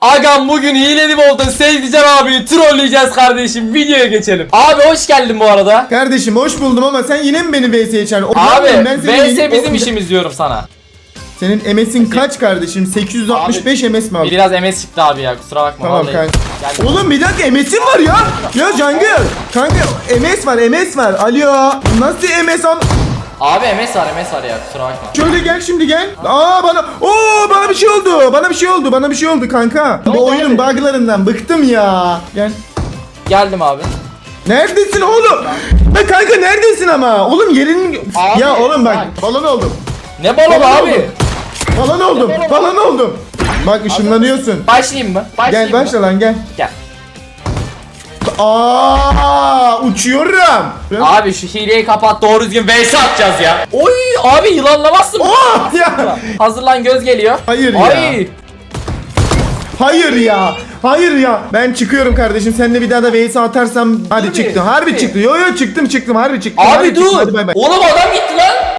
Agam bugün hileli oldun Seyircan abi trolleyeceğiz kardeşim videoya geçelim. Abi hoş geldin bu arada. Kardeşim hoş buldum ama sen yine mi beni VS'ye çağırdın? Abi VS bizim işimiz diyorum sana. Senin MS'in kaç kardeşim? 865 MS mi aldın? Biraz MS çıktı abi ya kusura bakma. Tamam vallahi. kanka. Oğlum bir dakika MS'in var ya. Ya Cangır. Kanka MS var MS var. Alo. Nasıl MS am? Abi MS var MS var ya kusura bakma. Şöyle gel şimdi gel. Aa bana. Oo bana bir şey oldu. Bana bir şey oldu. Bana bir şey oldu kanka. Ne Bu oldu oyunun bug'larından bıktım ya. Gel. Geldim abi. Neredesin oğlum? Ya kanka neredesin ama? Oğlum yerin... Abi, ya oğlum bak. bak. Balon oldum. Ne balon Balon abi? oldum. Balon oldum. Balon oldum. Bak ışınlanıyorsun. Başlayayım mı? Başlayayım Gel mı? başla lan gel. Gel. Aa uçuyorum. Abi şu hileyi kapat doğru düzgün VS atacağız ya. Oy abi yılanlamazsın. Oh ya. Hazırlan göz geliyor. Hayır ya. Ay. Hayır ya. Hayır ya. Ben çıkıyorum kardeşim. Seninle bir daha da VS atarsam hadi çıktım. Harbi bir. çıktı. Yo yo çıktım çıktım. Harbi çıktım. Abi Harbi çıktım. dur. Hadi bay bay. Oğlum adam gitti lan.